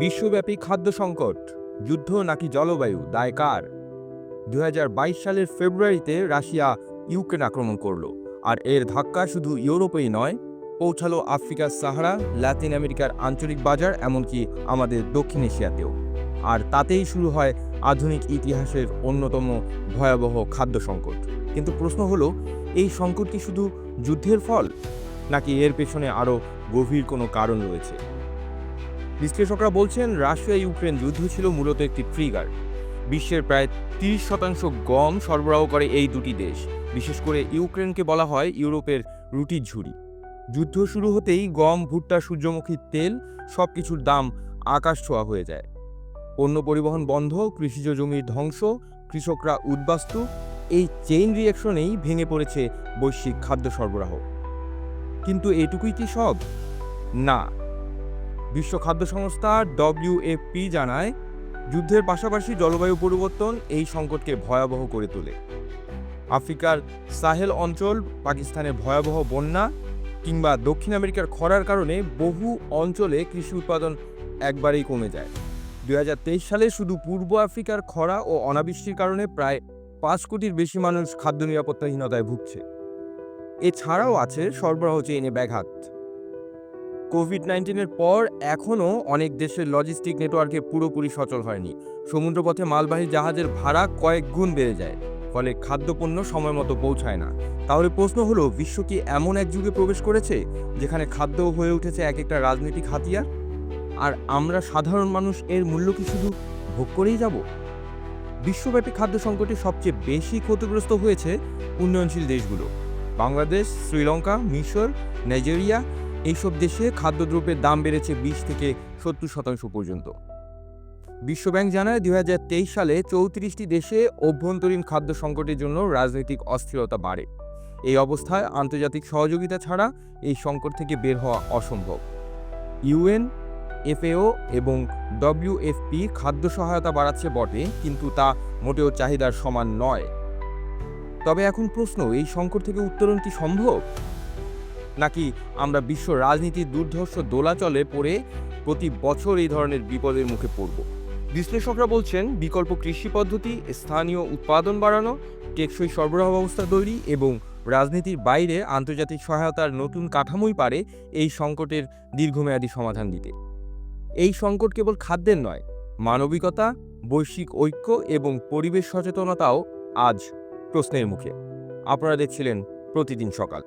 বিশ্বব্যাপী খাদ্য সংকট, যুদ্ধ নাকি জলবায়ু, দায় কার? দু হাজার বাইশ সালের ফেব্রুয়ারিতে রাশিয়া ইউক্রেন আক্রমণ করল, আর এর ধাক্কা শুধু ইউরোপেই নয়, পৌঁছালো আফ্রিকার সাহারা, লাতিন আমেরিকার আঞ্চলিক বাজার, এমনকি আমাদের দক্ষিণ এশিয়াতেও। আর তাতেই শুরু হয় আধুনিক ইতিহাসের অন্যতম ভয়াবহ খাদ্য সংকট। কিন্তু প্রশ্ন হলো, এই সংকট কি শুধু যুদ্ধের ফল? নাকি এর পেছনে আরও গভীর কোনো কারণ রয়েছে? বিশ্লেষকরা বলছেন, রাশিয়া ইউক্রেন যুদ্ধ ছিল মূলত একটি ট্রিগার বিশ্বের প্রায় তিরিশ শতাংশ গম সরবরাহ করে এই দুটি দেশ। বিশেষ করে ইউক্রেনকে বলা হয় ইউরোপের রুটির ঝুড়ি। যুদ্ধ শুরু হতেই গম, ভুট্টা সূর্যমুখীর তেল সব কিছুর দাম আকাশ ছোঁয়া হয়ে যায়। পণ্য পরিবহন বন্ধ, কৃষিজ জমির ধ্বংস, কৃষকরা উদ্বাস্তু। এই চেইন রিয়াকশনেই ভেঙে পড়েছে বৈশ্বিক খাদ্য সরবরাহ। কিন্তু এটুকুই কি সব? না। বিশ্ব খাদ্য সংস্থা ডব্লিউএফপি জানায়, যুদ্ধের পাশাপাশি জলবায়ু পরিবর্তন এই সংকটকে ভয়াবহ করে তোলে। আফ্রিকার সাহেল অঞ্চল পাকিস্তানের ভয়াবহ বন্যা কিংবা দক্ষিণ আমেরিকার খরার কারণে বহু অঞ্চলে কৃষি উৎপাদন একবারেই কমে যায়। দুই হাজার তেইশ সালে শুধু পূর্ব আফ্রিকার খরা ও অনাবৃষ্টির কারণে প্রায় পাঁচ কোটির বেশি মানুষ খাদ্য নিরাপত্তাহীনতায় ভুগছে। এছাড়াও আছে সরবরাহ চেইনে ব্যাঘাত। কোভিড নাইন্টিনের পর এখনও অনেক দেশের লজিস্টিক নেটওয়ার্কে পুরোপুরি সচল হয়নি। সমুদ্রপথে মালবাহী জাহাজের ভাড়া কয়েক গুণ বেড়ে যায়, ফলে খাদ্যপণ্য সময় মতো পৌঁছায় না। তাহলে প্রশ্ন হলো, বিশ্ব কি এমন এক যুগে প্রবেশ করেছে, যেখানে খাদ্য হয়ে উঠেছে এক একটা রাজনৈতিক হাতিয়ার? আর আমরা সাধারণ মানুষ এর মূল্য কি শুধু ভোগ করেই যাব? বিশ্বব্যাপী খাদ্য সংকটে সবচেয়ে বেশি ক্ষতিগ্রস্ত হয়েছে উন্নয়নশীল দেশগুলো। বাংলাদেশ, শ্রীলঙ্কা, মিশর, নাইজেরিয়া এইসব দেশে খাদ্যদ্রব্যের দাম বেড়েছে বিশ থেকে সত্তর শতাংশ পর্যন্ত। বিশ্বব্যাংক জানায় দু হাজার তেইশ সালে চৌত্রিশটি দেশে অভ্যন্তরীণ খাদ্য সংকটের জন্য রাজনৈতিক অস্থিরতা বাড়ে। এই অবস্থায় আন্তর্জাতিক সহযোগিতা ছাড়া এই সংকট থেকে বের হওয়া অসম্ভব। ইউএন, এফএও এবং ডব্লিউএফপি খাদ্য সহায়তা বাড়াচ্ছে বটে, কিন্তু তা মোটেও চাহিদার সমান নয়। তবে এখন প্রশ্ন, এই সংকট থেকে উত্তরণ কি সম্ভব? নাকি আমরা বিশ্ব রাজনীতির দুর্ধর্ষ দোলাচলে পড়ে প্রতি বছর এই ধরনের বিপদের মুখে পড়ব? বিশ্লেষকরা বলছেন, বিকল্প কৃষি পদ্ধতি, স্থানীয় উৎপাদন বাড়ানো, টেকসই সরবরাহ ব্যবস্থা তৈরি এবং রাজনীতির বাইরে আন্তর্জাতিক সহায়তার নতুন কাঠামোই পারে এই সংকটের দীর্ঘমেয়াদী সমাধান দিতে। এই সংকট কেবল খাদ্যের নয়, মানবিকতা, বৈশ্বিক ঐক্য এবং পরিবেশ সচেতনতাও আজ প্রশ্নের মুখে। আপনারা দেখছিলেন প্রতিদিন সকাল।